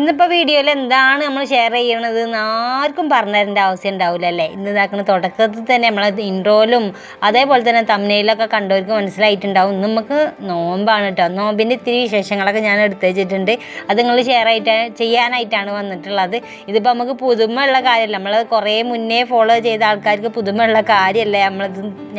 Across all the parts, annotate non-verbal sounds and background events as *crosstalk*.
ഇന്നിപ്പോൾ വീഡിയോയിൽ എന്താണ് നമ്മൾ ഷെയർ ചെയ്യണത് എന്ന് ആർക്കും പറഞ്ഞു തരേണ്ട ആവശ്യം ഉണ്ടാവില്ല അല്ലേ ഇന്ന് ഇതാക്കുന്ന തുടക്കത്തിൽ തന്നെ നമ്മൾ ഇൻട്രോയിലും അതേപോലെ തന്നെ തമ്മനയിലൊക്കെ കണ്ടവർക്ക് മനസ്സിലായിട്ടുണ്ടാവും. ഇന്ന് നമുക്ക് നോമ്പാണ് കേട്ടോ നോമ്പിന്റെ ഇത്തിരി വിശേഷങ്ങളൊക്കെ ഞാൻ എടുത്തു വെച്ചിട്ടുണ്ട്. അത് നിങ്ങൾ ഷെയർ ആയിട്ട് ചെയ്യാനായിട്ടാണ് വന്നിട്ടുള്ളത്. ഇതിപ്പോൾ നമുക്ക് പുതുമയുള്ള കാര്യമല്ല. നമ്മൾ കുറേ മുന്നേ ഫോളോ ചെയ്ത ആൾക്കാർക്ക് പുതുമയുള്ള കാര്യമല്ല? നമ്മൾ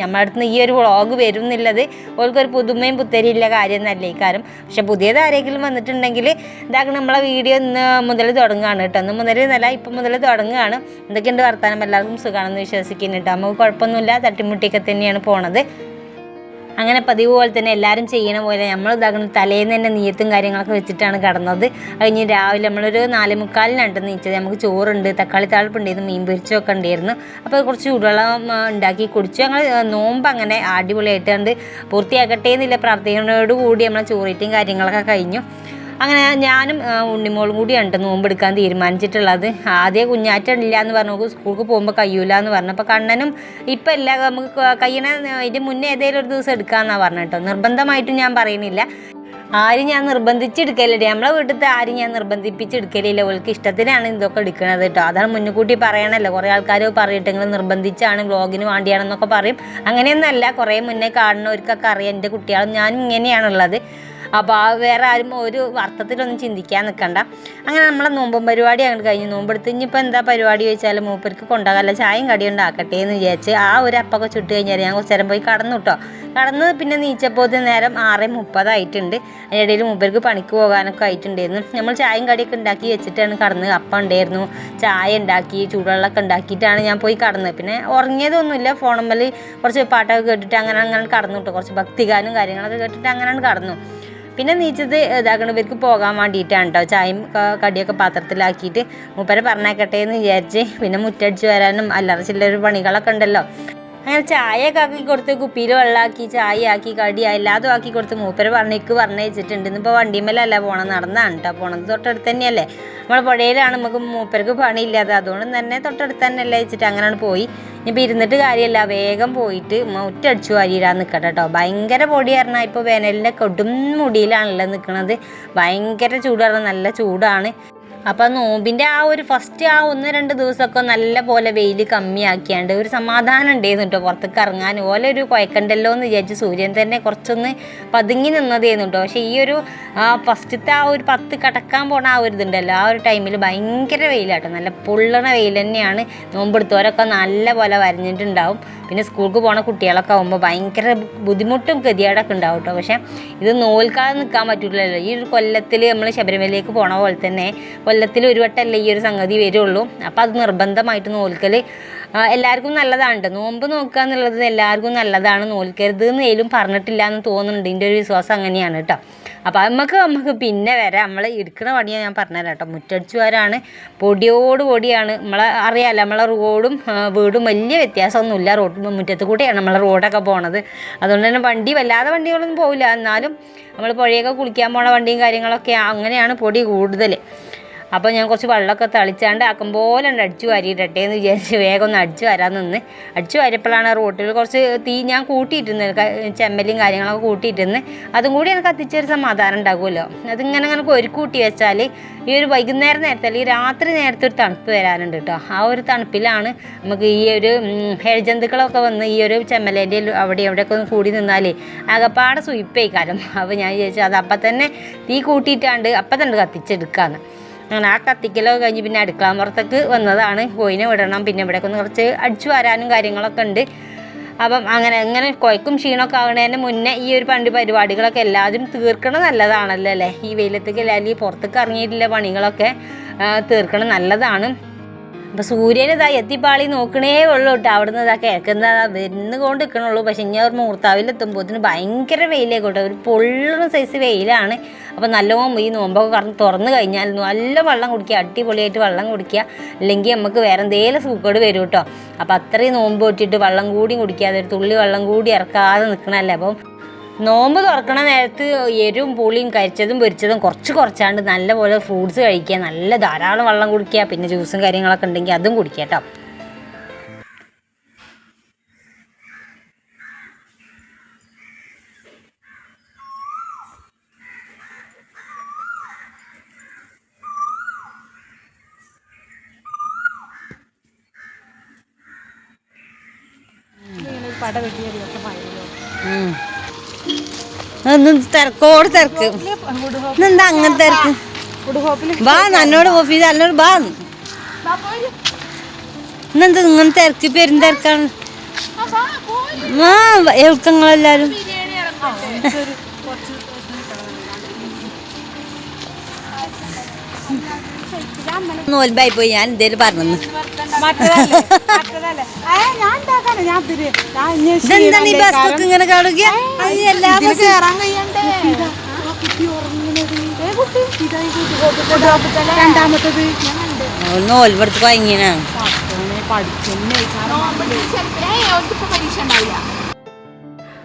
നമ്മുടെ അടുത്ത് ഈ ഒരു വ്ളോഗ് വരും എന്നുള്ളത് ഓൾക്കൊരു പുതുമയും പുത്തരിയില്ല കാര്യം. കാരണം പക്ഷെ പുതിയത് ആരെങ്കിലും വന്നിട്ടുണ്ടെങ്കിൽ ഇതാക്കണം നമ്മളെ വീഡിയോ ഇന്ന് മുതൽ തുടങ്ങുകയാണ് കേട്ടോ. ഇന്ന് മുതൽ എന്നല്ല ഇപ്പം മുതൽ തുടങ്ങുകയാണ്. എന്തൊക്കെയുണ്ട് വർത്താനം? എല്ലാവർക്കും സുഖമാണെന്ന് വിശ്വസിക്കുന്നു കേട്ടോ. നമുക്ക് കുഴപ്പമൊന്നുമില്ല. തട്ടിമുട്ടിയൊക്കെ തന്നെയാണ് പോണത്. അങ്ങനെ പതിവ് പോലെ തന്നെ എല്ലാവരും ചെയ്യണ പോലെ നമ്മൾ ഇതാക്കുന്ന തലേന്ന് തന്നെ നീയത്തും കാര്യങ്ങളൊക്കെ വെച്ചിട്ടാണ് കടന്നത്. കഴിഞ്ഞ് രാവിലെ നമ്മളൊരു നാല് മുക്കാലിനാണ് നീച്ചത് നമുക്ക് ചോറുണ്ട് തക്കാളി താളിപ്പുണ്ടായിരുന്നു മീൻ പൊരിച്ചൊക്കെ ഉണ്ടായിരുന്നു. അപ്പോൾ കുറച്ച് ചൂടുവെള്ളം ഉണ്ടാക്കി കുടിച്ചു. ഞങ്ങൾ നോമ്പ് അങ്ങനെ അടിപൊളിയായിട്ട് കണ്ട് പൂർത്തിയാക്കട്ടെ എന്നില്ല പ്രാർത്ഥനയോടുകൂടി നമ്മളെ ചോറീറ്റും കാര്യങ്ങളൊക്കെ കഴിഞ്ഞു. അങ്ങനെ ഞാനും ഉണ്ണിമോളും നോമ്പ് നോമ്പെടുക്കാൻ തീരുമാനിച്ചിട്ടുള്ളത്. ആദ്യം കുഞ്ഞാറ്റില്ല എന്ന് പറഞ്ഞു. സ്കൂൾക്ക് പോകുമ്പോൾ കഴിയൂല എന്ന് പറഞ്ഞു. അപ്പോൾ കണ്ണനും ഇപ്പം ഇല്ല. നമുക്ക് കയ്യണ ഇതിന് മുന്നേ ഏതെങ്കിലും ഒരു ദിവസം എടുക്കാമെന്നാണ് പറഞ്ഞു കേട്ടോ. നിർബന്ധമായിട്ടും ഞാൻ പറയുന്നില്ല. ആരും ഞാൻ നിർബന്ധിച്ചെടുക്കലില്ല. നമ്മളെ വീട്ടിലത്തെ ആരും ഞാൻ നിർബന്ധിപ്പിച്ചെടുക്കലില്ല. ഓൾക്ക് ഇഷ്ടത്തിനാണ് ഇതൊക്കെ എടുക്കണത് കേട്ടോ. അതാണ് മുൻകൂട്ടി പറയണല്ലോ. കുറേ ആൾക്കാർ പറയട്ടെ നിങ്ങൾ നിർബന്ധിച്ചാണ് വ്ളോഗിന് വേണ്ടിയാണെന്നൊക്കെ പറയും. അങ്ങനെയൊന്നല്ല കുറേ മുന്നേ കാണുന്നവർക്കൊക്കെ അറിയാം. എന്റെ കുട്ടികളും ഞാനും ഇങ്ങനെയാണുള്ളത്. അപ്പോൾ ആ വേറെ ആരും ഒരു അർത്ഥത്തിലൊന്നും ചിന്തിക്കാൻ നിൽക്കണ്ട അങ്ങനെ നമ്മളെ നോമ്പും പരിപാടി അങ്ങോട്ട് കഴിഞ്ഞ് നോമ്പെടുത്ത് ഇനിയിപ്പോൾ എന്താ പരിപാടി ചോദിച്ചാൽ മൂപ്പർക്ക് കൊണ്ടുപോകാല്ല ചായയും കടി ഉണ്ടാക്കട്ടെ എന്ന് വിചാരിച്ച് ആ ഒരു അപ്പൊക്കെ ചുട്ട് കഴിഞ്ഞാൽ ഞാൻ കുറച്ച് നേരം പോയി കടന്നു കേട്ടോ കടന്ന് പിന്നെ നീച്ചപ്പോൾ നേരം ആറ് മുപ്പതായിട്ടുണ്ട് അതിനിടയിൽ മൂപ്പർക്ക് പണിക്ക് പോകാനൊക്കെ ആയിട്ടുണ്ടായിരുന്നു. നമ്മൾ ചായയും കടിയൊക്കെ ഉണ്ടാക്കി വെച്ചിട്ടാണ് കടന്ന് അപ്പം ഉണ്ടായിരുന്നു. ചായ ഉണ്ടാക്കി ചൂടുവെള്ളമൊക്കെ ഉണ്ടാക്കിയിട്ടാണ് ഞാൻ പോയി കടന്നത്. പിന്നെ ഉറങ്ങിയതൊന്നുമില്ല. ഫോണമ്മൽ കുറച്ച് പാട്ടൊക്കെ കേട്ടിട്ട് അങ്ങനെ അങ്ങനെ കടന്നു കേട്ടോ കുറച്ച് ഭക്തിഗാനും കാര്യങ്ങളൊക്കെ കേട്ടിട്ട് അങ്ങനെയാണ് കടന്നു. പിന്നെ നീച്ചത് ഇതാക്കണ ഇവർക്ക് പോകാൻ വേണ്ടിയിട്ടാണ് കേട്ടോ ചായയും കടിയൊക്കെ പാത്രത്തിലാക്കിയിട്ട് മൂപ്പരെ പറഞ്ഞേക്കട്ടെ എന്ന് വിചാരിച്ച് പിന്നെ മുറ്റടിച്ച് വരാനും അല്ലറ ചില്ലറ പണികളൊക്കെ ഉണ്ടല്ലോ. അങ്ങനെ ചായയൊക്കെ ആക്കി കൊടുത്ത് കുപ്പിയിൽ വെള്ളമാക്കി ചായ ആക്കി കടി എല്ലാതും ആക്കി കൊടുത്ത് മൂപ്പര് പറഞ്ഞേക്ക് പറഞ്ഞയച്ചിട്ടുണ്ട് ഇന്നിപ്പോൾ വണ്ടിമേലല്ല പോണം നടന്നാണ് കേട്ടോ പോണത്. തൊട്ടടുത്ത് തന്നെയല്ലേ? നമ്മളെ പുഴയിലാണ്. നമുക്ക് മൂപ്പർക്ക് പണിയില്ലാതെ. അതുകൊണ്ട് തന്നെ തൊട്ടടുത്ത് തന്നെ അല്ലേ വെച്ചിട്ട് അങ്ങനെയാണ് പോയി. ഇനിയിപ്പോൾ ഇരുന്നിട്ട് കാര്യമല്ല. വേഗം പോയിട്ട് മുറ്റടിച്ചു വാരിയിടാൻ നിൽക്കട്ടെ കേട്ടോ ഭയങ്കര പൊടി പറഞ്ഞാൽ ഇപ്പോൾ വേനലിന്റെ കൊടും മുടിയിലാണല്ലോ നിൽക്കുന്നത് ഭയങ്കര ചൂട് പറഞ്ഞാൽ നല്ല ചൂടാണ്. അപ്പം നോമ്പിന്റെ ആ ഒരു ഫസ്റ്റ് ആ ഒന്ന് രണ്ട് ദിവസമൊക്കെ നല്ല പോലെ വെയിൽ കമ്മിയാക്കിയാണ്ട് ഒരു സമാധാനം ഉണ്ടായിരുന്നു കേട്ടോ പുറത്തേക്ക് ഇറങ്ങാൻ. ഓലെ ഒരു കുഴക്കണ്ടല്ലോ എന്ന് വിചാരിച്ച് സൂര്യൻ തന്നെ കുറച്ചൊന്ന് പതുങ്ങി നിന്നതായിരുന്നു കേട്ടോ പക്ഷേ ഈ ഒരു ഫസ്റ്റത്തെ ആ ഒരു പത്ത് കടക്കാൻ പോണ ആ ഒരു ഇതുണ്ടല്ലോ ആ ഒരു ടൈമിൽ ഭയങ്കര വെയിലാട്ടോ. നല്ല പൊള്ളണ വെയിൽ തന്നെയാണ് നോമ്പെടുത്തവരൊക്കെ നല്ല പോലെ വരഞ്ഞിട്ടുണ്ടാവും. പിന്നെ സ്കൂൾക്ക് പോണ കുട്ടികളൊക്കെ ആകുമ്പോൾ ഭയങ്കര ബുദ്ധിമുട്ടും ഗതികേടൊക്കെ ഉണ്ടാവും കേട്ടോ പക്ഷേ ഇത് നോൽക്കാതെ നിൽക്കാൻ പറ്റില്ലല്ലോ ഈ ഒരു കൊല്ലത്തിൽ നമ്മൾ ശബരിമലയിലേക്ക് പോണ പോലെ തന്നെ കൊല്ലത്തിൽ ഒരു വട്ടമല്ലേ ഈ ഒരു സംഗതി വരുള്ളൂ. അപ്പോൾ അത് നിർബന്ധമായിട്ട് നോൽക്കൽ എല്ലാവർക്കും നല്ലതാണ് നോമ്പ് നോക്കുക എന്നുള്ളത് എല്ലാവർക്കും നല്ലതാണ്. നോൽക്കരുത് എന്ന് ഏലും പറഞ്ഞിട്ടില്ല എന്ന് തോന്നുന്നുണ്ട്. എന്റെ ഒരു വിശ്വാസം അങ്ങനെയാണ് കേട്ടോ അപ്പോൾ നമുക്ക് നമുക്ക് പിന്നെ വരാം. നമ്മൾ എടുക്കുന്ന പണിയാണ് ഞാൻ പറഞ്ഞുതരാം കേട്ടോ മുറ്റടിച്ചു വരാണ് പൊടിയോട് പൊടിയാണ്. നമ്മളെ അറിയാമല്ലോ നമ്മളെ റോഡും വീടും വലിയ വ്യത്യാസമൊന്നുമില്ല. റോഡ് മുറ്റത്ത് കൂടെയാണ് നമ്മളെ റോഡൊക്കെ പോണത്. അതുകൊണ്ട് തന്നെ വണ്ടി വല്ലാതെ വണ്ടികളൊന്നും പോവില്ല. എന്നാലും നമ്മൾ പുഴയൊക്കെ കുളിക്കാൻ പോണ വണ്ടിയും കാര്യങ്ങളൊക്കെ അങ്ങനെയാണ് പൊടി കൂടുതൽ അപ്പോൾ ഞാൻ കുറച്ച് വെള്ളമൊക്കെ തളിച്ചാണ്ട് ആക്കും പോലെ ഉണ്ട് അടിച്ചു വാരിയിട്ടെ എന്ന് വിചാരിച്ച് വേഗം ഒന്ന് അടിച്ചു വരാൻ നിന്ന്. അടിച്ചു വാരിയപ്പോഴാണ് റോട്ടിൽ കുറച്ച് തീ ഞാൻ കൂട്ടിയിട്ടിരുന്നത് ചെമ്മലും കാര്യങ്ങളൊക്കെ കൂട്ടിയിട്ടിരുന്ന്. അതും കൂടി എനിക്ക് കത്തിച്ചൊരു സമാധാനം ഉണ്ടാകുമല്ലോ. അതിങ്ങനെ അങ്ങനെ ഒരു കൂട്ടി വെച്ചാൽ ഈ ഒരു വൈകുന്നേരം നേരത്തെ അല്ലെങ്കിൽ രാത്രി നേരത്തെ ഒരു തണുപ്പ് വരാനുണ്ട് കേട്ടോ. ആ ഒരു തണുപ്പിലാണ് നമുക്ക് ഈ ഒരു ഹെഴ്ജന്തുക്കളൊക്കെ വന്ന് ഈ ഒരു ചെമ്മലേന്റെ അവിടെ എവിടെയൊക്കെ ഒന്ന് കൂടി നിന്നാൽ ആകപ്പാടെ സുയിപ്പേക്കാരം അപ്പോൾ ഞാൻ വിചാരിച്ചു അത് അപ്പം തന്നെ തീ കൂട്ടിയിട്ടാണ്ട് അപ്പം തന്നെ കത്തിച്ചെടുക്കാന്ന്. അങ്ങനെ ആ കത്തിക്കലൊക്കെ കഴിഞ്ഞ് പിന്നെ അടുക്കളമ്പുറത്തേക്ക് വന്നതാണ്. കോയിനെ വിടണം. പിന്നെ ഇവിടെയൊക്കെ ഒന്ന് കുറച്ച് അടിച്ചു വരാനും കാര്യങ്ങളൊക്കെ ഉണ്ട്. അപ്പം അങ്ങനെ അങ്ങനെ കൊയ്ക്കും ക്ഷീണമൊക്കെ ആവുന്നതിന് മുന്നേ ഈ ഒരു പണ്ട് പരിപാടികളൊക്കെ എല്ലാവരും തീർക്കണം നല്ലതാണല്ലോ അല്ലേ? ഈ വെയിലത്തേക്ക് അല്ലെങ്കിൽ പുറത്തേക്ക് ഇറങ്ങിയിട്ടില്ല പണികളൊക്കെ തീർക്കണം നല്ലതാണ്. അപ്പോൾ സൂര്യൻ ഇതാ എത്തിപ്പാളി നോക്കണേ ഉള്ളൂ കേട്ടോ. അവിടുന്ന് ഇതാ കിഴക്കുന്ന വരുന്നു കൊണ്ട് നിൽക്കണുള്ളൂ പക്ഷെ ഇനി അവർ ഇതിന് ഭയങ്കര വെയിലേക്കോട്ടെ ഒരു പൊള്ളുന്ന സൈസ് വെയിലാണ്. അപ്പോൾ നല്ലോണം ഈ നോമ്പൊക്കെ കറന്ന് തുറന്നു കഴിഞ്ഞാൽ നല്ല വെള്ളം കുടിക്കുക അടിപൊളിയായിട്ട് വെള്ളം കുടിക്കുക. അല്ലെങ്കിൽ നമുക്ക് വേറെ എന്തെങ്കിലും സൂക്കേട് വരും കേട്ടോ അപ്പോൾ അത്രയും നോമ്പ് പൊട്ടിയിട്ട് വെള്ളം കൂടി കുടിക്കാതെ ഒരു തുള്ളി വെള്ളം കൂടി ഇറക്കാതെ നിൽക്കണമല്ലേ അപ്പം നോമ്പ് തുറക്കണ നേരത്ത് എരും പുളിയും കരിച്ചതും പൊരിച്ചതും കുറച്ച് കുറച്ചാണ്ട് നല്ലപോലെ ഫ്രൂട്ട്സ് കഴിക്കുക. നല്ല ധാരാളം വെള്ളം കുടിക്കുക. പിന്നെ ജ്യൂസും കാര്യങ്ങളൊക്കെ ഉണ്ടെങ്കിൽ അതും കുടിക്കുക കേട്ടോ പട വെട്ടിയ ദിവസമായിരുന്നു തിരക്കോട് തിരക്ക്. അങ്ങനെ തിരക്ക്? ബാ നന്നോട് ഓഫീസ് അല്ലോട് ബാ ഇന്നെന്താ നിങ്ങൾ തിരക്ക് പെരും തിരക്കാണ്? ആ എളുക്കങ്ങളെല്ലാരും നോൽബായി പോയി ഞാൻ എന്തേലും പറഞ്ഞു മറ്റേതല്ലേ മറ്റേതല്ലേ. ഞാൻ ഉണ്ടാക്കാനോ ഞാൻ തിരി ഞാൻ ഇനി ഇതെന്താ നീ ബസ് കുക്ക് ഇങ്ങനെ കാണുക? എല്ലാ കേറാൻ കഴിയണ്ടേ? ഏ കുട്ടി? ഇതാ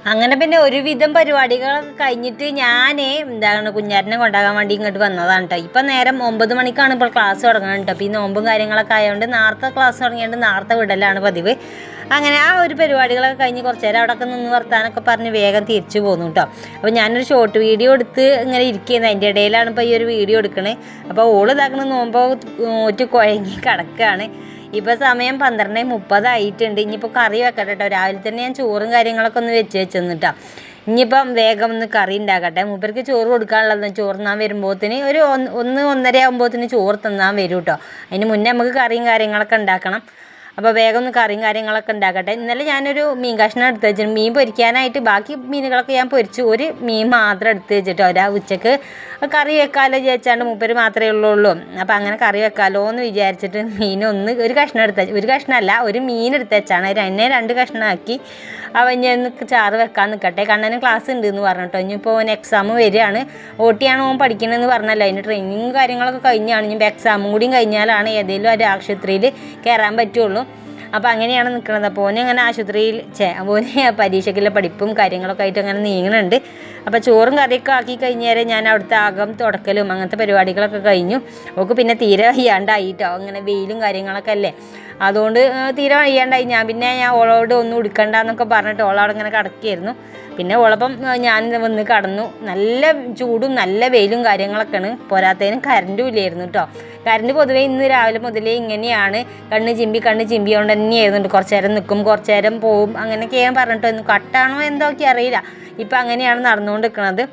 അങ്ങനെ പിന്നെ ഒരുവിധം പരിപാടികളൊക്കെ കഴിഞ്ഞിട്ട് ഞാൻ എന്താണ് കുഞ്ഞാരനെ കൊണ്ടാകാൻ വേണ്ടി ഇങ്ങോട്ട് വന്നതാണ് കേട്ടോ ഇപ്പം നേരം ഒമ്പത് മണിക്കാണ് ഇപ്പോൾ ക്ലാസ് തുടങ്ങുന്നത് കേട്ടോ അപ്പോൾ ഈ നോമ്പും കാര്യങ്ങളൊക്കെ ആയതുകൊണ്ട് നേരത്തെ ക്ലാസ് തുടങ്ങിയതുകൊണ്ട് നേരത്തെ വിടലാണ് പതിവ്. അങ്ങനെ ആ ഒരു പരിപാടികളൊക്കെ കഴിഞ്ഞ് കുറച്ച് നേരം അവിടെയൊക്കെ നിന്ന് വർത്താനൊക്കെ പറഞ്ഞ് വേഗം തിരിച്ചു പോന്നു കേട്ടോ അപ്പോൾ ഞാനൊരു ഷോർട്ട് വീഡിയോ എടുത്ത് ഇങ്ങനെ ഇരിക്കുന്നത് അതിന്റെ ഇടയിലാണ് ഇപ്പോൾ ഈ ഒരു വീഡിയോ എടുക്കണേ. അപ്പോൾ ഓൾ ഇതാക്കണ നോമ്പോ ഒറ്റ കുഴങ്ങി കിടക്കുകയാണ് ഇപ്പോൾ സമയം പന്ത്രണ്ട് മുപ്പതായിട്ടുണ്ട് ഇനിയിപ്പോൾ കറി വെക്കട്ടെ കേട്ടോ രാവിലെ തന്നെ ഞാൻ ചോറും കാര്യങ്ങളൊക്കെ ഒന്ന് വെച്ച് വെച്ചെന്നിട്ടാ. ഇനിയിപ്പം വേഗം ഒന്ന് കറി ഉണ്ടാക്കട്ടെ മൂപ്പർക്ക് ചോറ് കൊടുക്കാനുള്ളത് ചോറ് തിന്നാൻ വരുമ്പോഴത്തേന് ഒരു ഒന്ന് ഒന്ന് ഒന്നര ആകുമ്പോഴത്തേന് ചോറ് തന്നാൻ വരും കേട്ടോ അതിന് മുന്നേ നമുക്ക് കറിയും കാര്യങ്ങളൊക്കെ ഉണ്ടാക്കണം അപ്പോൾ വേഗം ഒന്ന് കറിയും കാര്യങ്ങളൊക്കെ ഉണ്ടാക്കട്ടെ. ഇന്നലെ ഞാനൊരു മീൻ കഷ്ണം എടുത്ത് വെച്ചിട്ട് മീൻ പൊരിക്കാനായിട്ട് ബാക്കി മീനുകളൊക്കെ ഞാൻ പൊരിച്ചു. ഒരു മീൻ മാത്രം എടുത്ത് വെച്ചിട്ട്. ഒരാ ഉച്ചയ്ക്ക് കറി വെക്കാമല്ലോ വിചാരിച്ചാണ്ട് മൂപ്പര് മാത്രമേ ഉള്ളൂ അപ്പോൾ അങ്ങനെ കറി വെക്കാമല്ലോ എന്ന് വിചാരിച്ചിട്ട് മീൻ ഒന്ന് ഒരു കഷ്ണം എടുത്ത് ഒരു കഷ്ണമല്ല ഒരു മീൻ എടുത്ത് വെച്ചാണ്. എന്നെ രണ്ട് കഷ്ണമാക്കി. അവൻ ഞാൻ ചാറ് വെക്കാൻ നിൽക്കട്ടെ. കണ്ണന് ക്ലാസ് ഉണ്ട് എന്ന് പറഞ്ഞിട്ടോ ഇനിയിപ്പോൾ ഓൻ എക്സാം വരികയാണ്. ഓട്ടിയാണ് ഓൻ പഠിക്കണമെന്ന് പറഞ്ഞല്ലോ. അതിന്റെ ട്രെയിനിങ്ങും കാര്യങ്ങളൊക്കെ കഴിഞ്ഞാണ്. ഇനിയിപ്പോൾ എക്സാമും കൂടിയും കഴിഞ്ഞാലാണ് ഏതെങ്കിലും ഒരു ആശുപത്രിയിൽ കയറാൻ പറ്റുള്ളൂ. അപ്പോൾ അങ്ങനെയാണ് നിൽക്കുന്നത് അപ്പോൾ ഓനെ അങ്ങനെ ആശുപത്രിയിൽ ചേ ഓനെ പരീക്ഷയ്ക്കുള്ള പഠിപ്പും കാര്യങ്ങളൊക്കെ ആയിട്ട് അങ്ങനെ നീങ്ങുന്നുണ്ട് അപ്പോൾ ചോറും കറിയൊക്കെ ആക്കി കഴിഞ്ഞാൽ ഞാൻ അവിടുത്തെ അകം തുടക്കലും അങ്ങനത്തെ പരിപാടികളൊക്കെ കഴിഞ്ഞു. ഓക്ക് പിന്നെ തീരെ വയ്യാണ്ടായിട്ടോ. അങ്ങനെ വെയിലും കാര്യങ്ങളൊക്കെ അല്ലേ. അതുകൊണ്ട് തീരെ വയ്യാണ്ടായി. ഞാൻ പിന്നെ ഞാൻ ഓളോട് ഒന്നും ഉടുക്കണ്ടെന്നൊക്കെ പറഞ്ഞിട്ട് ഓളോട് ഇങ്ങനെ കിടക്കുകയായിരുന്നു പിന്നെ ഓളപ്പം ഞാൻ വന്ന് കടന്നു. നല്ല ചൂടും നല്ല വെയിലും കാര്യങ്ങളൊക്കെയാണ്. പോരാത്തതിനും കറണ്ടും ഇല്ലായിരുന്നു കേട്ടോ കറണ്ട് പൊതുവേ ഇന്ന് രാവിലെ മുതലേ ഇങ്ങനെയാണ്. കണ്ണ് ചിമ്പി കണ്ണ് ചിമ്പിയോണ്ട് തന്നെയായിരുന്നു കുറച്ച് നേരം നിൽക്കും കുറച്ച് നേരം പോവും. അങ്ങനെയൊക്കെയാണ് പറഞ്ഞിട്ടൊന്നും കട്ടാണോ എന്തോ ഒക്കെ അറിയില്ല. ഇപ്പം അങ്ങനെയാണ് നടന്നുകൊണ്ട് നിൽക്കുന്നത്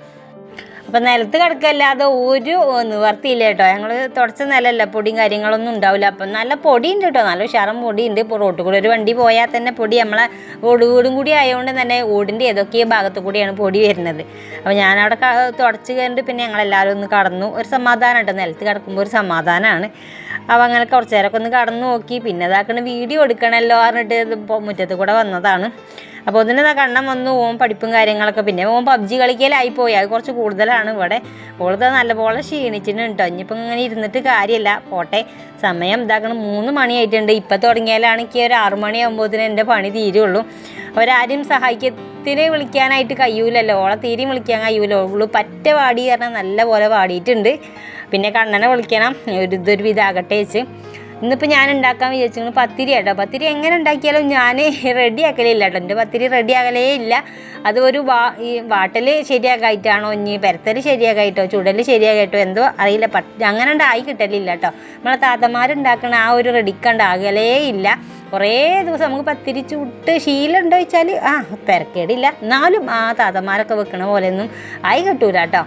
അപ്പം നിലത്ത് കിടക്കല്ലാതെ ഒരു നിവർത്തിയില്ല കേട്ടോ. ഞങ്ങൾ തുടച്ച നിലല്ല പൊടിയും കാര്യങ്ങളൊന്നും ഉണ്ടാവില്ല. അപ്പം നല്ല പൊടിയുണ്ട് കേട്ടോ നല്ല ഉഷാറും പൊടിയുണ്ട്. ഇപ്പോൾ റോട്ടിൽ കൂടെ ഒരു വണ്ടി പോയാൽ തന്നെ പൊടി നമ്മളെ ഓട് വീടും കൂടി ആയതുകൊണ്ട് തന്നെ ഓടിന്റെ ഏതൊക്കെ ഭാഗത്തു കൂടിയാണ് പൊടി വരുന്നത്. അപ്പോൾ ഞാനവിടെ തുടച്ച് കഴിഞ്ഞിട്ട് പിന്നെ ഞങ്ങളെല്ലാവരും ഒന്ന് കടന്നു. ഒരു സമാധാനം കേട്ടോ നിലത്ത് കിടക്കുമ്പോൾ ഒരു സമാധാനമാണ്. അപ്പോൾ അങ്ങനെ കുറച്ച് നേരമൊക്കെ ഒന്ന് കടന്നു നോക്കി. പിന്നെ ഇതാക്കണ വീഡിയോ എടുക്കണമല്ലോ പറഞ്ഞിട്ട് മുറ്റത്ത് കൂടെ വന്നതാണ്. അപ്പോൾ ഒന്നിനെ കണ്ണം വന്നു ഓൻ പഠിപ്പും കാര്യങ്ങളൊക്കെ. പിന്നെ ഓൻ പബ്ജി കളിക്കലായി പോയി. അത് കുറച്ച് കൂടുതലാണ് ഇവിടെ. ഓളത് നല്ലപോലെ ക്ഷീണിച്ചിട്ടുണ്ട് കേട്ടോ ഇനിയിപ്പോൾ ഇങ്ങനെ ഇരുന്നിട്ട് കാര്യമില്ല പോട്ടെ. സമയം ഇതാക്കണം. മൂന്ന് മണിയായിട്ടുണ്ട്. ഇപ്പം തുടങ്ങിയാലാണെങ്കിൽ ഒരു ആറു മണിയാകുമ്പോഴത്തേന് എന്റെ പണി തീരുള്ളൂ. അവരാരും സഹായിക്കത്തിന് വിളിക്കാനായിട്ട് കഴിയൂലല്ലോ. ഓളെ തീരെയും വിളിക്കാൻ കഴിയൂലോ. ഉള്ളൂ പറ്റ പാടി കാരണം നല്ല പോലെ പാടിയിട്ടുണ്ട്. പിന്നെ കണ്ണനെ വിളിക്കണം. ഒരു ഇതൊരു വിധാകട്ടെ വെച്ച്. ഇന്നിപ്പോൾ ഞാൻ ഉണ്ടാക്കാൻ വിചാരിച്ചു പത്തിരി കേട്ടോ പത്തിരി എങ്ങനെ ഉണ്ടാക്കിയാലും ഞാൻ റെഡി ആക്കലില്ല കേട്ടോ എന്റെ പത്തിരി റെഡി ആകലേ ഇല്ല. അത് ഒരു വാ ഈ വാട്ടൽ ശരിയാക്കായിട്ടാണോ ഇനി പെരത്തൽ ശരിയാക്കായിട്ടോ ചുടൽ ശരിയാക്കായിട്ടോ എന്തോ അറിയില്ല. പ അങ്ങനെ ഉണ്ടായി കിട്ടലില്ല കേട്ടോ നമ്മളെ താത്തമാരുണ്ടാക്കണ ആ ഒരു റെഡിക്കണ്ടാകലേ ഇല്ല. കുറേ ദിവസം നമുക്ക് പത്തിരി ചുട്ട് ശീലം ഉണ്ടോ വെച്ചാൽ ആ പെരക്കേടില്ല. എന്നാലും ആ താത്തമാരൊക്കെ വെക്കണ പോലെയൊന്നും ആയി കിട്ടൂല കേട്ടോ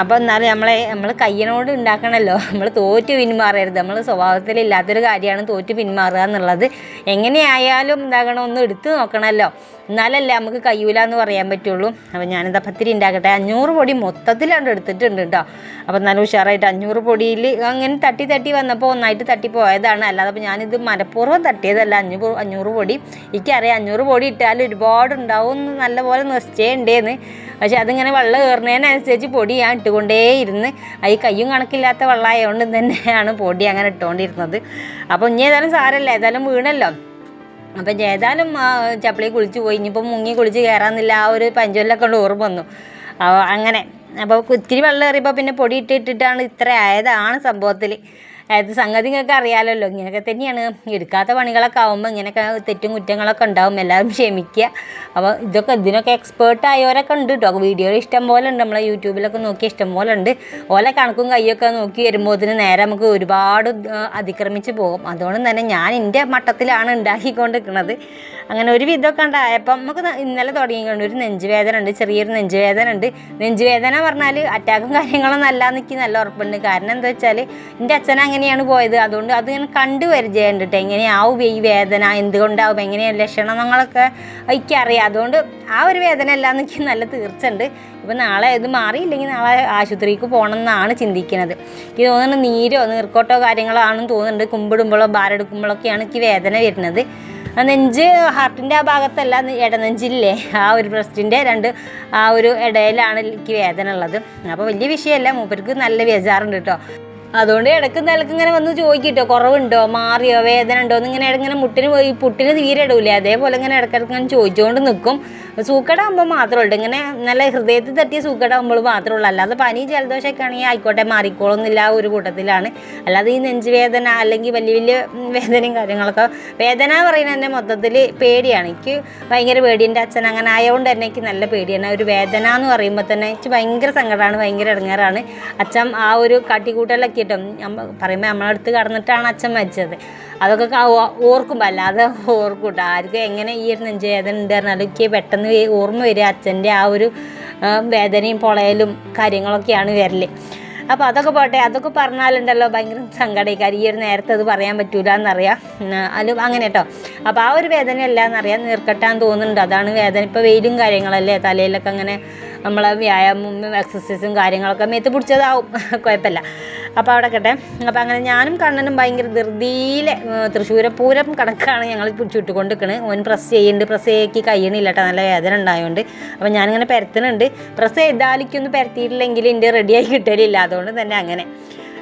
അപ്പോൾ എന്നാലും നമ്മളെ നമ്മൾ കയ്യനോട് ഉണ്ടാക്കണമല്ലോ നമ്മൾ തോറ്റ് പിന്മാറരുത്. നമ്മൾ സ്വഭാവത്തിലില്ലാത്തൊരു കാര്യമാണ് തോറ്റ് പിന്മാറുക എന്നുള്ളത്. എങ്ങനെയായാലും എന്താകണം ഒന്ന് എടുത്തു നോക്കണമല്ലോ എന്നാലല്ലേ നമുക്ക് കഴിയൂല എന്ന് പറയാൻ പറ്റുള്ളൂ. അപ്പോൾ ഞാനിതാ പത്തിരി ഉണ്ടാക്കട്ടെ. അഞ്ഞൂറ് പൊടി മൊത്തത്തിലാണ് എടുത്തിട്ടുണ്ട് കേട്ടോ. അപ്പോൾ നല്ല ഉഷാറായിട്ട് അഞ്ഞൂറ് പൊടിയിൽ അങ്ങനെ തട്ടി തട്ടി വന്നപ്പോൾ ഒന്നായിട്ട് തട്ടി പോയതാണ്. അല്ലാതെ അപ്പോൾ ഞാനിത് മനഃപൂർവം തട്ടിയതല്ല. അഞ്ഞൂറ് അഞ്ഞൂറ് പൊടി. എനിക്കറിയാം അഞ്ഞൂറ് പൊടി ഇട്ടാൽ ഒരുപാട് ഉണ്ടാവും പോലെ നിശ്ചയം നിശ്ചയമുണ്ടേന്ന്. പക്ഷെ അതിങ്ങനെ വെള്ളം കയറുന്നതിനനുസരിച്ച് പൊടി ഞാൻ ഇട്ടുകൊണ്ടേ ഇരുന്ന്. ഈ കയ്യും കണക്കില്ലാത്ത വെള്ളമായതുകൊണ്ട് തന്നെയാണ് പൊടി അങ്ങനെ ഇട്ടുകൊണ്ടിരുന്നത്. അപ്പോൾ ഇനി ഏതായാലും സാരല്ല ഏതായാലും വീണല്ലോ. അപ്പം ഏതായാലും ചപ്പിളി കുളിച്ച് പോയി. ഇനിയിപ്പോൾ മുങ്ങി കുളിച്ച് കയറാന്നില്ല. ആ ഒരു പഞ്ചൊല്ലൊക്കെ കൊണ്ട് ഓർമ്മ വന്നു. അങ്ങനെ. അപ്പോൾ ഇത്തിരി വെള്ളം കയറിയപ്പോൾ പിന്നെ പൊടി ഇട്ടിട്ടിട്ടാണ് ഇത്ര ആയതാണ് സംഭവത്തിൽ. അത് സംഗതി നിങ്ങൾക്ക് അറിയാമല്ലോ ഇങ്ങനെയൊക്കെ തന്നെയാണ്. എടുക്കാത്ത പണികളൊക്കെ ആകുമ്പോൾ ഇങ്ങനെയൊക്കെ തെറ്റും കുറ്റങ്ങളൊക്കെ ഉണ്ടാവും എല്ലാവരും ക്ഷമിക്കുക. അപ്പോൾ ഇതൊക്കെ ഇതിനൊക്കെ എക്സ്പേർട്ട് ആയവരൊക്കെ ഉണ്ട് കേട്ടോ വീഡിയോയിൽ ഇഷ്ടം പോലെ ഉണ്ട് നമ്മളെ യൂട്യൂബിലൊക്കെ നോക്കി ഇഷ്ടം പോലെ ഉണ്ട്. ഓല കണക്കും കൈയൊക്കെ നോക്കി വരുമ്പോഴത്തിന് നേരെ നമുക്ക് ഒരുപാട് അതിക്രമിച്ച് പോകും. അതുകൊണ്ട് തന്നെ ഞാൻ എന്റെ മട്ടത്തിലാണ് ഉണ്ടാക്കിക്കൊണ്ടിരിക്കുന്നത്. അങ്ങനെ ഒരു വിധമൊക്കെ ഉണ്ടായപ്പം നമുക്ക് ഇന്നലെ തുടങ്ങിക്കൊണ്ട് ഒരു നെഞ്ചുവേദന ഉണ്ട് ചെറിയൊരു നെഞ്ചുവേദന ഉണ്ട്. നെഞ്ചുവേദന പറഞ്ഞാൽ അറ്റാക്കും കാര്യങ്ങളൊന്നും അല്ല നിൽക്കി നല്ല ഉറപ്പുണ്ട്. കാരണം എന്താ വെച്ചാൽ എന്റെ അച്ഛൻ അങ്ങനെയാണ് പോയത്. അതുകൊണ്ട് അത് ഞാൻ കണ്ടു പരിചയമുണ്ട് കേട്ടോ എങ്ങനെയാവും ഈ വേദന? എന്തുകൊണ്ടാവും? എങ്ങനെയാണ് ലക്ഷണങ്ങളൊക്കെ എനിക്കറിയാം. അതുകൊണ്ട് ആ ഒരു വേദന എല്ലാം എനിക്ക് നല്ല തീർച്ചയുണ്ട്. ഇപ്പം നാളെ ഇത് മാറിയില്ലെങ്കിൽ നാളെ ആശുപത്രിക്ക് പോകണം എന്നാണ് ചിന്തിക്കുന്നത്. എനിക്ക് തോന്നുന്നു നീരോ നീർക്കോട്ടോ കാര്യങ്ങളോ ആണെന്ന് തോന്നുന്നുണ്ട്. കുമ്പിടുമ്പോഴോ ഭാരെടുക്കുമ്പോഴൊക്കെയാണ് എനിക്ക് വേദന വരുന്നത്. ആ നെഞ്ച് ഹാർട്ടിന്റെ ആ ഭാഗത്തല്ല ഇടനെഞ്ചില്ലേ ആ ഒരു ബ്രസ്റ്റിന്റെ രണ്ട് ആ ഒരു ഇടയിലാണ് എനിക്ക് വേദന ഉള്ളത്. അപ്പോൾ വലിയ വിഷയമല്ല. മൂപ്പർക്ക് നല്ല ബേജാറുണ്ട് കേട്ടോ അതുകൊണ്ട് ഇടയ്ക്ക് നിലയ്ക്ക് ഇങ്ങനെ വന്ന് ചോദിക്കട്ടോ കുറവുണ്ടോ മാറിയോ വേദന ഉണ്ടോ എന്ന് ഇങ്ങനെ ഇങ്ങനെ മുട്ടിന് പോയി പുട്ടിന് തീരെ ഇടൂലേ. അതേപോലെ ഇങ്ങനെ ഇടയ്ക്കിടയ്ക്ക് ഇങ്ങനെ ചോദിച്ചുകൊണ്ട് നിൽക്കും സൂക്കടാകുമ്പോൾ മാത്രമേ ഉള്ളൂ. ഇങ്ങനെ നല്ല ഹൃദയത്തിൽ തട്ടിയ സൂക്കടാകുമ്പോൾ മാത്രമേ ഉള്ളൂ അല്ലാതെ പനി ജലദോഷമൊക്കെ ആണെങ്കിൽ ആയിക്കോട്ടെ മാറിക്കോളൊന്നുമില്ല ഒരു കൂട്ടത്തിലാണ്. അല്ലാതെ ഈ നെഞ്ചുവേദന അല്ലെങ്കിൽ വലിയ വലിയ വേദനയും കാര്യങ്ങളൊക്കെ വേദന പറയുന്നത് തന്നെ മൊത്തത്തിൽ പേടിയാണ്. എനിക്ക് ഭയങ്കര പേടി. എന്റെ അച്ഛൻ അങ്ങനെ ആയതുകൊണ്ട് തന്നെ എനിക്ക് നല്ല പേടിയാണ്. ഒരു വേദന എന്ന് പറയുമ്പോൾ തന്നെ എനിക്ക് ഭയങ്കര സങ്കടമാണ് ഭയങ്കര ഇടങ്ങാറാണ്. അച്ഛൻ ആ ഒരു കാട്ടിക്കൂട്ടലൊക്കെ ഇട്ടും പറയുമ്പോൾ നമ്മളടുത്ത് കടന്നിട്ടാണ് അച്ഛൻ മരിച്ചത്. അതൊക്കെ ഓർക്കുമ്പോൾ അല്ലാതെ ഓർക്കും കേട്ടോ ആർക്കും എങ്ങനെ ഈ ഒരു നെഞ്ചുവേദന ഉണ്ട് പറഞ്ഞാലും എനിക്ക് പെട്ടെന്ന് ഓർമ്മ വരിക. അച്ഛന്റെ ആ ഒരു വേദനയും പൊളയലും കാര്യങ്ങളൊക്കെയാണ് വരൽ അപ്പോൾ അതൊക്കെ പോട്ടെ. അതൊക്കെ പറഞ്ഞാലുണ്ടല്ലോ ഭയങ്കര സങ്കടക്കാരി. ഈ ഒരു നേരത്തെ അത് പറയാൻ പറ്റൂല എന്നറിയാം അതിലും അത് അങ്ങനെ കേട്ടോ അപ്പോൾ ആ ഒരു വേദന അല്ല എന്നറിയാം നീർക്കെട്ടാൻ തോന്നുന്നുണ്ട്. അതാണ് വേദന. ഇപ്പോൾ വെയിലും കാര്യങ്ങളല്ലേ? തലയിലൊക്കെ അങ്ങനെ നമ്മളെ വ്യായാമവും എക്സസൈസും കാര്യങ്ങളൊക്കെ മേത്ത് പിടിച്ചതാവും. *laughs* കുഴപ്പമില്ല. അപ്പോൾ അവിടെ കട്ടെ അപ്പോൾ അങ്ങനെ ഞാനും കണ്ണനും ഭയങ്കര ധൃതിയിലെ തൃശ്ശൂര പൂരം കണക്കാണ് ഞങ്ങൾ ചുട്ടുകൊണ്ട് നിൽക്കുന്നത് ഓൻ പ്രസ് ചെയ്യുന്നുണ്ട് പ്രസ് ചെയ്യാക്കി കഴിയണില്ല കേട്ടോ നല്ല വേദന ഉണ്ടായതുകൊണ്ട് അപ്പോൾ ഞാനിങ്ങനെ പരത്തുന്നുണ്ട് പ്രസ് ചെയ്താലിക്കൊന്നും പരത്തിയിട്ടില്ലെങ്കിൽ എന്റെ റെഡിയായി കിട്ടലില്ല. അതുകൊണ്ട് തന്നെ അങ്ങനെ.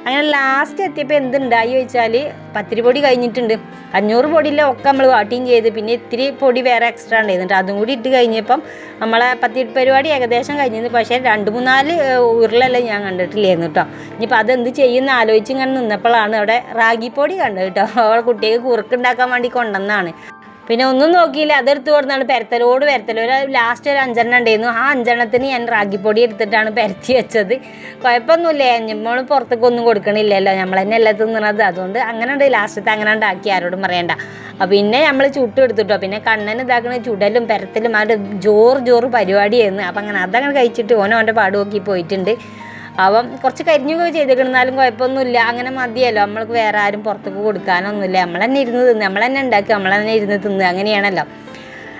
അങ്ങനെ ലാസ്റ്റ് എത്തിയപ്പോൾ എന്തുണ്ടായി ചോദിച്ചാൽ പത്തിരി പൊടി കഴിഞ്ഞിട്ടുണ്ട്. അഞ്ഞൂറ് പൊടിയിലെ ഒക്കെ നമ്മൾ വാട്ടിയും ചെയ്ത്. പിന്നെ ഇത്തിരി പൊടി വേറെ എക്സ്ട്രാ ഉണ്ടായിരുന്നുണ്ട് അതും കൂടി ഇട്ട് കഴിഞ്ഞപ്പം നമ്മളെ പത്തിരി പരിപാടി ഏകദേശം കഴിഞ്ഞിരുന്നു. പക്ഷേ രണ്ട് മൂന്നാൽ ഉരുളെല്ലാം ഞാൻ കണ്ടിട്ടില്ലായിരുന്നു കേട്ടോ. ഇനിയിപ്പോൾ അതെന്ത് ചെയ്യുന്ന ആലോചിച്ച് ഇങ്ങനെ നിന്നപ്പോഴാണ് അവിടെ റാഗിപ്പൊടി കണ്ടത് കേട്ടോ. അവളെ കുട്ടിക്ക് കുറുക്കുണ്ടാക്കാൻ വേണ്ടി കൊണ്ടുവന്നതാണ്. പിന്നെ ഒന്നും നോക്കിയില്ല. അതെടുത്ത് കൊടുത്താണ് പെരത്തലോട് പെരത്തലോ ഒരു ലാസ്റ്റ് ഒരു അഞ്ചെണ്ണം ഉണ്ടായിരുന്നു. ആ അഞ്ചെണ്ണത്തിന് ഞാൻ റാഗിപ്പൊടി എടുത്തിട്ടാണ് പെരത്തി വെച്ചത്. കുഴപ്പമൊന്നുമില്ല. നമ്മൾ പുറത്തേക്ക് ഒന്നും കൊടുക്കണില്ലല്ലോ. നമ്മൾ തന്നെ എല്ലാം തിന്നണത്. അതുകൊണ്ട് അങ്ങനെ ഉണ്ട്. ലാസ്റ്റത്തെ അങ്ങനെ ഉണ്ടാക്കി ആരോടും പറയണ്ട. അപ്പം പിന്നെ നമ്മൾ ചുട്ട് എടുത്തിട്ടോ. പിന്നെ കണ്ണന് ഇതാക്കണ ചുടലും പെരത്തലും അവരുടെ ജോറ് ജോറ് പരിപാടിയായിരുന്നു. അപ്പം അങ്ങനെ അതങ്ങനെ കഴിച്ചിട്ട് ഓനോ അവന്റെ പാട് നോക്കി പോയിട്ടുണ്ട്. അപ്പം കുറച്ച് കരിഞ്ഞൊക്കെ ചെയ്തിരുന്നാലും കുഴപ്പമൊന്നുമില്ല. അങ്ങനെ മതിയല്ലോ. നമ്മൾക്ക് വേറെ ആരും പുറത്തേക്ക് കൊടുക്കാനൊന്നുമില്ല. നമ്മൾ തന്നെ ഇരുന്ന് തിന്ന്. നമ്മൾ തന്നെ ഉണ്ടാക്കുക നമ്മൾ തന്നെ ഇരുന്ന് തിന്ന്. അങ്ങനെയാണല്ലോ.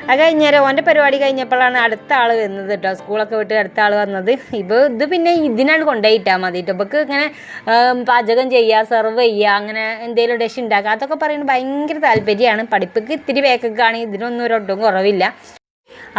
അത് കഴിഞ്ഞേരം ഓന്റെ പരിപാടി കഴിഞ്ഞപ്പോഴാണ് അടുത്ത ആൾ വരുന്നത് കേട്ടോ. സ്കൂളൊക്കെ വിട്ട് അടുത്ത ആൾ വന്നത്. ഇപ്പോൾ ഇത് പിന്നെ ഇതിനാണ് കൊണ്ടുപോയിട്ടാൽ മതി കേട്ടോ. ഇപ്പൊക്ക് ഇങ്ങനെ പാചകം ചെയ്യുക സെർവ് ചെയ്യുക അങ്ങനെ എന്തെങ്കിലും ഡിഷ് ഉണ്ടാക്കുക അതൊക്കെ പറയുന്നത് ഭയങ്കര താല്പര്യമാണ്. പഠിപ്പിക്ക് ഇത്തിരി വേക്കൊക്കെ ആണെങ്കിൽ ഇതിനൊന്നും ഒരു ഒട്ടും കുറവില്ല.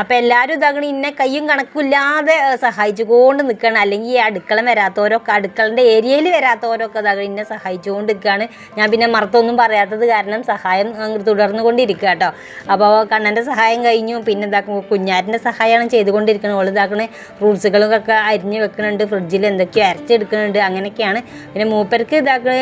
അപ്പം എല്ലാവരും ഇതാകണം ഇന്നെ കയ്യും കണക്കില്ലാതെ സഹായിച്ചുകൊണ്ട് നിൽക്കണം അല്ലെങ്കിൽ ഈ അടുക്കള വരാത്തവരൊക്കെ അടുക്കളന്റെ ഏരിയയിൽ വരാത്തവരൊക്കെ ഇതാകണം ഇന്നെ സഹായിച്ചുകൊണ്ട് നിൽക്കുകയാണ് ഞാൻ പിന്നെ മറുത്തൊന്നും പറയാത്തത് കാരണം സഹായം തുടർന്നു കൊണ്ടിരിക്കുക കേട്ടോ. അപ്പോൾ കണ്ണന്റെ സഹായം കഴിഞ്ഞു. പിന്നെ ഇതാക്കും കുഞ്ഞാറ്റിന്റെ സഹായമാണ് ചെയ്തുകൊണ്ടിരിക്കുന്നത് ഓൾ ഇതാക്കണ ഫ്രൂട്ട്സുകളൊക്കെ അരിഞ്ഞ് വെക്കുന്നുണ്ട് ഫ്രിഡ്ജിൽ എന്തൊക്കെയോ അരച്ചെടുക്കുന്നുണ്ട് അങ്ങനെയൊക്കെയാണ്. പിന്നെ മൂപ്പർക്ക് ഇതാക്കണ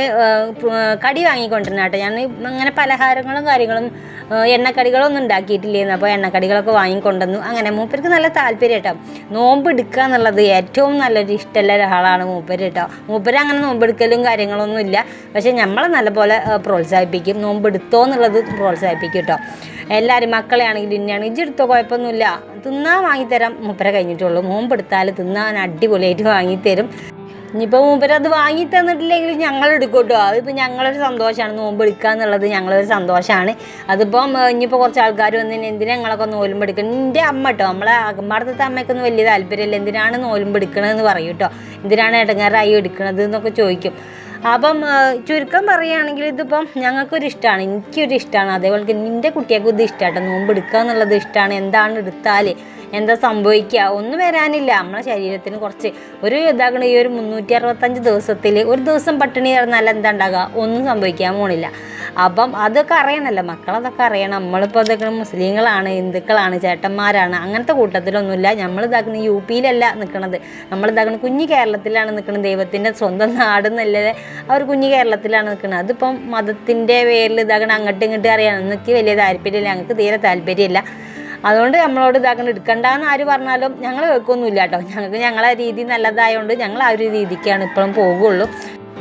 കടി വാങ്ങിക്കൊണ്ടിരുന്ന കേട്ടോ. ഞാൻ അങ്ങനെ പലഹാരങ്ങളും കാര്യങ്ങളും എണ്ണക്കടികളൊന്നും ഉണ്ടാക്കിയിട്ടില്ലായിരുന്നു അപ്പോൾ എണ്ണക്കടികളൊക്കെ വാങ്ങിക്കൊണ്ടുവന്നു. അങ്ങനെ മൂപ്പർക്ക് നല്ല താല്പര്യം കേട്ടോ. നോമ്പ് എടുക്കുക എന്നുള്ളത് ഏറ്റവും നല്ലൊരു ഇഷ്ടമുള്ള ഒരാളാണ് മൂപ്പര് കേട്ടോ. മൂപ്പര് അങ്ങനെ നോമ്പെടുക്കലും കാര്യങ്ങളൊന്നും ഇല്ല. പക്ഷേ നമ്മളെ നല്ലപോലെ പ്രോത്സാഹിപ്പിക്കും. നോമ്പ് എടുത്തോ എന്നുള്ളത് പ്രോത്സാഹിപ്പിക്കും കേട്ടോ. എല്ലാവരും മക്കളെ ആണെങ്കിലും ഇന്നെയാണെങ്കിൽ ഇജ്ജെടുത്തോ കുഴപ്പമൊന്നുമില്ല. തിന്നാൻ വാങ്ങിത്തരാം. മൂപ്പരെ കഴിഞ്ഞിട്ടുള്ളൂ നോമ്പ് എടുത്താൽ തിന്നാൻ അടിപൊളിയായിട്ട് വാങ്ങിത്തരും. ഇനിയിപ്പോൾ അത് വാങ്ങി തന്നിട്ടില്ലെങ്കിൽ ഞങ്ങൾ എടുക്കും അതിപ്പോൾ ഞങ്ങളൊരു സന്തോഷമാണ് നോമ്പ് എടുക്കുക എന്നുള്ളത് ഞങ്ങളൊരു സന്തോഷമാണ് അതിപ്പം ഇനിയിപ്പോൾ കുറച്ച് ആൾക്കാർ വന്ന് എന്തിനാ ഞങ്ങളൊക്കെ നോലുമ്പ് എടുക്കണം? എന്റെ അമ്മ കേട്ടോ നമ്മളെ അമ്മടത്തെ അമ്മയ്ക്കൊന്നും വലിയ താല്പര്യമില്ല. എന്തിനാണ് നോലുമ്പ് എടുക്കണതെന്ന് പറയും കേട്ടോ എന്തിനാണ് ഇടങ്ങാറായി എടുക്കണത് എന്നൊക്കെ ചോദിക്കും. അപ്പം ചുരുക്കം പറയുകയാണെങ്കിൽ ഇതിപ്പം ഞങ്ങൾക്കൊരു ഇഷ്ടമാണ് എനിക്കൊരു ഇഷ്ടമാണ് അതേപോലെ നിന്റെ കുട്ടികൾക്കും ഇത് ഇഷ്ടമാട്ടോ നോമ്പ് എടുക്കുക എന്നുള്ളത് ഇഷ്ടമാണ് എന്താണ് എടുത്താൽ എന്താ സംഭവിക്കുക? ഒന്നും വരാനില്ല. നമ്മളെ ശരീരത്തിന് കുറച്ച് ഒരു ഇതാകണ ഈ ഒരു മുന്നൂറ്റി അറുപത്തഞ്ച് ദിവസത്തിൽ ഒരു ദിവസം പട്ടിണി കിടന്നാൽ എന്താ ഉണ്ടാകുക ഒന്നും സംഭവിക്കാൻ പോണില്ല. അപ്പം അതൊക്കെ അറിയണമല്ലോ മക്കളതൊക്കെ അറിയണം. നമ്മളിപ്പോൾ അതൊക്കെ മുസ്ലിങ്ങളാണ് ഹിന്ദുക്കളാണ് ചേട്ടന്മാരാണ് അങ്ങനത്തെ കൂട്ടത്തിലൊന്നുമില്ല. നമ്മൾ ഇതാക്കുന്ന യു പിയിലല്ല നിൽക്കണത് നമ്മൾ കുഞ്ഞു കേരളത്തിലാണ് നിൽക്കുന്നത് ദൈവത്തിന്റെ സ്വന്തം നാട് എന്നല്ലേ അവർ കുഞ്ഞു കേരളത്തിലാണ് നിൽക്കുന്നത് അതിപ്പം മതത്തിന്റെ പേരിൽ ഇതാക്കണം അങ്ങോട്ടും ഇങ്ങോട്ടും അറിയണം എനിക്ക് വലിയ താല്പര്യമില്ല. ഞങ്ങൾക്ക് തീരെ താല്പര്യമില്ല. അതുകൊണ്ട് നമ്മളോട് ഇതാക്കണം എടുക്കണ്ടെന്ന് ആര് പറഞ്ഞാലും ഞങ്ങൾ കേൾക്കൊന്നുമില്ല കേട്ടോ. ഞങ്ങൾക്ക് ഞങ്ങളെ രീതി നല്ലതായതുകൊണ്ട് ഞങ്ങൾ ആ ഒരു രീതിക്കാണ് ഇപ്പോഴും പോകുള്ളൂ.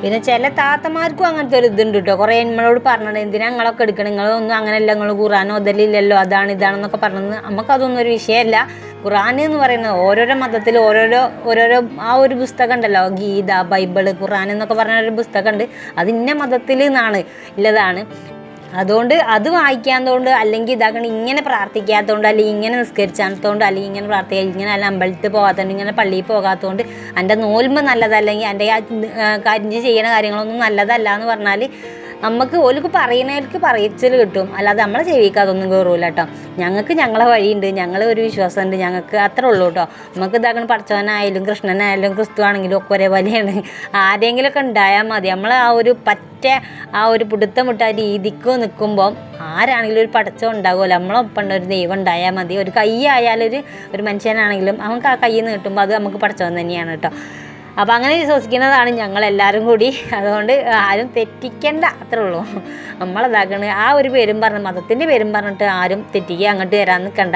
പിന്നെ ചില താത്തമാർക്കും അങ്ങനത്തെ ഒരു ഇതുണ്ട് കേട്ടോ. കുറേ നമ്മളോട് പറഞ്ഞത് എന്തിനാ നിങ്ങളൊക്കെ എടുക്കണം? നിങ്ങളൊന്നും അങ്ങനെയല്ല നിങ്ങൾ ഖുറാനോ അതല്ലില്ലല്ലോ അതാണ് ഇതാണെന്നൊക്കെ പറഞ്ഞത് നമുക്കതൊന്നും ഒരു വിഷയമല്ല ഖുറാൻ എന്ന് പറയുന്നത് ഓരോരോ മതത്തിൽ ഓരോരോ ഓരോരോ ആ ഒരു പുസ്തകം ഉണ്ടല്ലോ. ഗീത ബൈബിൾ ഖുറാൻ എന്നൊക്കെ പറഞ്ഞ ഒരു പുസ്തകമുണ്ട് അത് ഇന്ന മതത്തിൽ നിന്നാണ് ഉള്ളതാണ് അതുകൊണ്ട് അത് വായിക്കാത്തതുകൊണ്ട് അല്ലെങ്കിൽ ഇതാക്കണം ഇങ്ങനെ പ്രാർത്ഥിക്കാത്തതുകൊണ്ട് അല്ലെങ്കിൽ ഇങ്ങനെ നിസ്കരിച്ചാത്തതുകൊണ്ട് അല്ലെങ്കിൽ ഇങ്ങനെ പ്രാർത്ഥിക്കുക ഇങ്ങനെ അല്ല അമ്പലത്തിൽ പോകാത്തതുകൊണ്ട് ഇങ്ങനെ പള്ളിയിൽ പോകാത്തതുകൊണ്ട് എന്റെ നോൽമ്പ് നല്ലതല്ലെങ്കിൽ എന്റെ ആ കാര്യം ചെയ്യണ കാര്യങ്ങളൊന്നും നല്ലതല്ല എന്ന് പറഞ്ഞാൽ നമുക്ക് ഓലക്ക് പറയുന്നവർക്ക് പറയിച്ചൽ കിട്ടും. അല്ലാതെ നമ്മളെ ചെവിക്ക് അതൊന്നും കയറൂല കേട്ടോ ഞങ്ങൾക്ക് ഞങ്ങളെ വഴിയുണ്ട്. ഞങ്ങൾ ഒരു വിശ്വാസമുണ്ട് ഞങ്ങൾക്ക് അത്ര ഉള്ളൂ കേട്ടോ നമുക്ക് ഇതാക്കണം പഠിച്ചവനായാലും കൃഷ്ണനായാലും ക്രിസ്തു ആണെങ്കിലും ഒക്കെ ഒരേപോലെയാണ്. ആരെങ്കിലുമൊക്കെ ഉണ്ടായാൽ മതി. നമ്മൾ ആ ഒരു പറ്റ ആ ഒരു പിടുത്തം വിട്ട രീതിക്ക് നിൽക്കുമ്പോൾ ആരാണെങ്കിലും ഒരു പടച്ചം ഉണ്ടാകുമല്ലോ നമ്മളൊപ്പം ഒരു ദൈവം ഉണ്ടായാൽ മതി. ഒരു കൈ ആയാലൊരു ഒരു മനുഷ്യനാണെങ്കിലും അവർക്ക് ആ കയ്യിൽ നിന്ന് കിട്ടുമ്പോൾ അത് നമുക്ക് പടച്ചവൻ തന്നെയാണ് കേട്ടോ അപ്പോൾ അങ്ങനെ വിശ്വസിക്കുന്നതാണ് ഞങ്ങൾ എല്ലാവരും കൂടി. അതുകൊണ്ട് ആരും തെറ്റിക്കണ്ട അത്രേ ഉള്ളൂ. നമ്മളതാക്കണ് ആ ഒരു പേരും പറഞ്ഞ് മതത്തിന്റെ പേരും പറഞ്ഞിട്ട് ആരും തെറ്റിക്കുക അങ്ങോട്ട് വരാൻ നിൽക്കണ്ട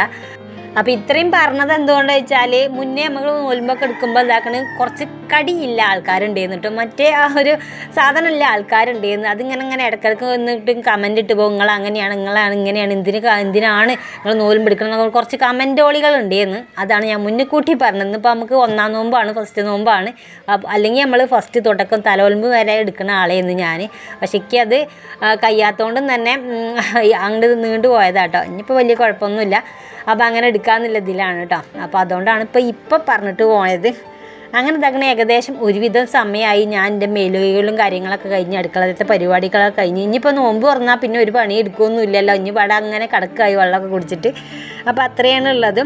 അപ്പോൾ ഇത്രയും പറഞ്ഞത് എന്തുകൊണ്ടാ വെച്ചാൽ മുന്നേ നമ്മൾ നോൽമ്പൊക്കെ എടുക്കുമ്പോൾ എന്താക്കണ്? കുറച്ച് കടിയില്ല ആൾക്കാരുണ്ടായിരുന്നു കേട്ടോ. മറ്റേ ആ ഒരു സാധനമില്ല ആൾക്കാരുണ്ടായിരുന്നു അതിങ്ങനെ ഇങ്ങനെ ഇടക്കിടക്ക് വന്നിട്ട് കമന്റ് ഇട്ട് പോകും. നിങ്ങൾ അങ്ങനെയാണ് നിങ്ങളാണ് ഇങ്ങനെയാണ് എന്തിന് എന്തിനാണ് നിങ്ങൾ നോലും എടുക്കണം കുറച്ച് കമന്റോളികൾ ഉണ്ടായിരുന്നു അതാണ് ഞാൻ മുന്നേ കൂട്ടി പറഞ്ഞത്. ഇപ്പോൾ നമുക്ക് ഒന്നാം നോമ്പാണ് ഫസ്റ്റ് നോമ്പാണ്. അല്ലെങ്കിൽ നമ്മൾ ഫസ്റ്റ് തുടക്കം തലോൽമ്പ് വരെ എടുക്കുന്ന ആളെയെന്ന് ഞാൻ പക്ഷേ അത് കഴിയാത്തതുകൊണ്ടും തന്നെ അങ്ങോട്ട് നീണ്ടു പോയതാട്ടോ ഇനിയിപ്പോൾ വലിയ കുഴപ്പമൊന്നുമില്ല. അപ്പോൾ അങ്ങനെ എടുക്കാമെന്നുള്ള ഇതിലാണ് കേട്ടോ അപ്പോൾ അതുകൊണ്ടാണ് ഇപ്പോൾ ഇപ്പം പറഞ്ഞിട്ട് പോയത്. അങ്ങനെ ഇതങ്ങനെ ഏകദേശം ഒരുവിധം സമയമായി ഞാൻ എന്റെ മേലുകളും കാര്യങ്ങളൊക്കെ കഴിഞ്ഞ് അടുക്കളത്തെ പരിപാടികളൊക്കെ കഴിഞ്ഞ്. ഇനിയിപ്പോൾ നോമ്പ് തുറന്നാൽ പിന്നെ ഒരു പണി എടുക്കുകയൊന്നുമില്ലല്ലോ ഇനി പടം അങ്ങനെ കിടക്കായി വെള്ളമൊക്കെ കുടിച്ചിട്ട്. അപ്പോൾ അത്രയാണ് ഉള്ളത്.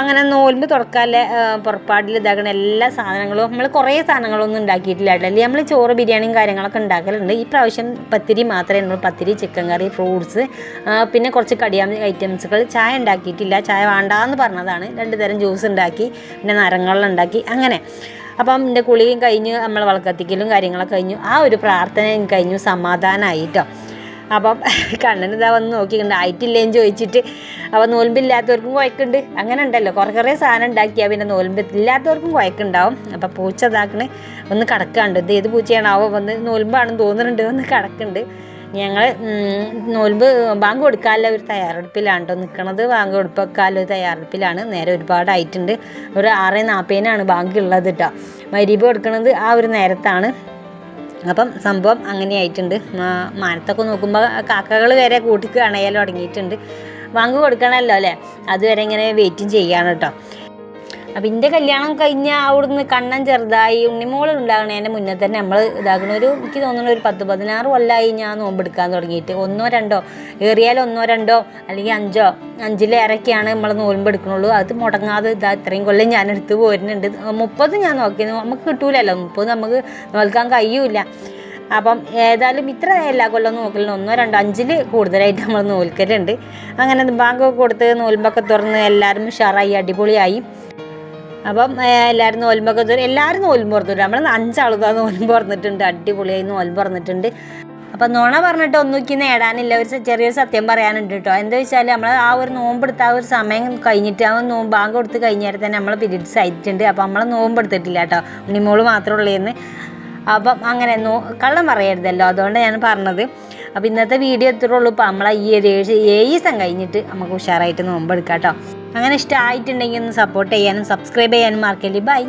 അങ്ങനെ നോൽമ്പ് തുറക്കാല്ലേ പുറപ്പാടിൽ ഇതാക്കണ എല്ലാ സാധനങ്ങളും നമ്മൾ കുറേ സാധനങ്ങളൊന്നും ഉണ്ടാക്കിയിട്ടില്ല അല്ലെങ്കിൽ നമ്മൾ ചോറ് ബിരിയാണിയും കാര്യങ്ങളൊക്കെ ഉണ്ടാക്കലുണ്ട്. ഈ പ്രാവശ്യം പത്തിരി മാത്രമേ ഉള്ളൂ. പത്തിരി ചിക്കൻ കറി ഫ്രൂട്ട്സ് പിന്നെ കുറച്ച് കടിയാ ഐറ്റംസുകൾ. ചായ ഉണ്ടാക്കിയിട്ടില്ല. ചായ വേണ്ടാന്ന് പറഞ്ഞതാണ്. രണ്ട് തരം ജ്യൂസ് ഉണ്ടാക്കി പിന്നെ നാരങ്ങവെള്ളം ഉണ്ടാക്കി അങ്ങനെ. അപ്പം എന്റെ കുളിയും കഴിഞ്ഞ് നമ്മൾ വളക്കത്തിക്കലും കാര്യങ്ങളൊക്കെ കഴിഞ്ഞു. ആ ഒരു പ്രാർത്ഥനയും കഴിഞ്ഞു സമാധാനമായി കേട്ടോ. അപ്പം കണ്ണൻ ഇതാ വന്ന് നോക്കിയിട്ടുണ്ട്. ആയിട്ടില്ലേന്ന് ചോദിച്ചിട്ട്. അപ്പം നോൽമ്പില്ലാത്തവർക്കും കുഴക്കുണ്ട് അങ്ങനെ ഉണ്ടല്ലോ. കുറേ കുറേ സാധനം ഉണ്ടാക്കിയാൽ പിന്നെ നോൽമ്പ് ഇല്ലാത്തവർക്കും കുഴക്കുണ്ടാവും അപ്പം പൂച്ച ഇതാക്കണ്. ഒന്ന് കിടക്കാണ്ട്. ഇത് ഏത് പൂച്ചയാണാവോ വന്ന് നോൽമ്പാണെന്ന് തോന്നുന്നുണ്ട്. ഒന്ന് കിടക്കുന്നുണ്ട്. ഞങ്ങൾ നോൽമ്പ് ബാങ്ക് കൊടുക്കാനുള്ള ഒരു തയ്യാറെടുപ്പിലാണ് കേട്ടോ നിൽക്കണത് ബാങ്ക് കൊടുക്കാനുള്ള ഒരു തയ്യാറെടുപ്പിലാണ്. നേരെ ഒരുപാടായിട്ടുണ്ട് ഒരു ആറ് നാൽപ്പതിനാണ് ബാങ്ക് ഉള്ളത് കേട്ടോ. മരീബ് കൊടുക്കുന്നത് ആ ഒരു നേരത്താണ്. അപ്പം സംഭവം അങ്ങനെ ആയിട്ടുണ്ട് മാനത്തൊക്കെ നോക്കുമ്പോൾ കാക്കകൾ വരെ കൂട്ടിക്ക് അണയാൻ തുടങ്ങിയിട്ടുണ്ട്. വാങ്ങി കൊടുക്കണമല്ലോ അല്ലേ? അതുവരെ ഇങ്ങനെ വെയിറ്റും ചെയ്യാണ് കേട്ടോ അപ്പം എന്റെ കല്യാണം കഴിഞ്ഞ അവിടുന്ന് കണ്ണൻ ചെറുതായി ഉണ്ണിമോൾ ഉണ്ടാകണേന്റെ മുന്നേ തന്നെ നമ്മൾ ഇതാക്കണ ഒരു എനിക്ക് തോന്നുന്ന ഒരു പത്ത് പതിനാറ് കൊല്ലമായി ഞാൻ നോമ്പെടുക്കാൻ തുടങ്ങിയിട്ട്. ഒന്നോ രണ്ടോ ഏറിയാൽ ഒന്നോ രണ്ടോ അല്ലെങ്കിൽ അഞ്ചോ അഞ്ചിലേറെയൊക്കെയാണ് നമ്മൾ നോമ്പെടുക്കണുള്ളൂ അത് മുടങ്ങാതെ ഇതാ ഇത്രയും കൊല്ലം ഞാൻ എടുത്ത് പോരുന്നുണ്ട്. മുപ്പത് ഞാൻ നോക്കി നമുക്ക് കിട്ടൂലല്ലോ. മുപ്പത് നമുക്ക് നോൽക്കാൻ കഴിയൂല. അപ്പം ഏതായാലും ഇത്ര എല്ലാ കൊല്ലം നോക്കലുണ്ട് ഒന്നോ രണ്ടോ അഞ്ചിൽ കൂടുതലായിട്ട് നമ്മൾ നോൽക്കലുണ്ട്. അങ്ങനെ ബാങ്ക് കൊടുത്ത് നോൽമ്പൊക്കെ തുറന്ന് എല്ലാവരും ഉഷാറായി അടിപൊളിയായി. അപ്പം എല്ലാവരും നോൽമ്പൊക്കെ തുറ എല്ലാവരും നോൽമ്പ് തുറന്നിട്ടുണ്ട്. നമ്മൾ അഞ്ചാളുക നോൽമ്പ് പറഞ്ഞിട്ടുണ്ട് അടിപൊളിയായി നോൽമ്പ് പറഞ്ഞിട്ടുണ്ട് അപ്പം നുണ പറഞ്ഞിട്ട് ഒന്നുക്കി നേടാനില്ല. ഒരു ചെറിയൊരു സത്യം പറയാനുണ്ട് കേട്ടോ എന്താ വെച്ചാൽ നമ്മൾ ആ ഒരു നോമ്പെടുത്ത ആ ഒരു സമയം കഴിഞ്ഞിട്ട് ആ നോമ്പ് ബാങ്ക് കൊടുത്ത് കഴിഞ്ഞാൽ തന്നെ നമ്മൾ പീരീഡ്സ് ആയിട്ടുണ്ട്. അപ്പം നമ്മൾ നോമ്പെടുത്തിട്ടില്ല കേട്ടോ ഉണ്ണിമോൾ മാത്രമേ ഉള്ളൂ എന്ന് അപ്പം അങ്ങനെ നോ കള്ളം പറയരുതല്ലോ. അതുകൊണ്ട് ഞാൻ പറഞ്ഞത്. അപ്പം ഇന്നത്തെ വീഡിയോ എത്ര ഉള്ളൂ. ഇപ്പം നമ്മളെ ഈ ഒരു ഏഴ് ഏഴ് കഴിഞ്ഞിട്ട് നമുക്ക് ഉഷാറായിട്ട് നോമ്പെടുക്കാം കേട്ടോ. അങ്ങനെ ഇഷ്ടമായിട്ടുണ്ടെങ്കിൽ ഒന്ന് സപ്പോർട്ട് ചെയ്യാനും സബ്സ്ക്രൈബ് ചെയ്യാനും മറക്കല്ലേ. ബൈ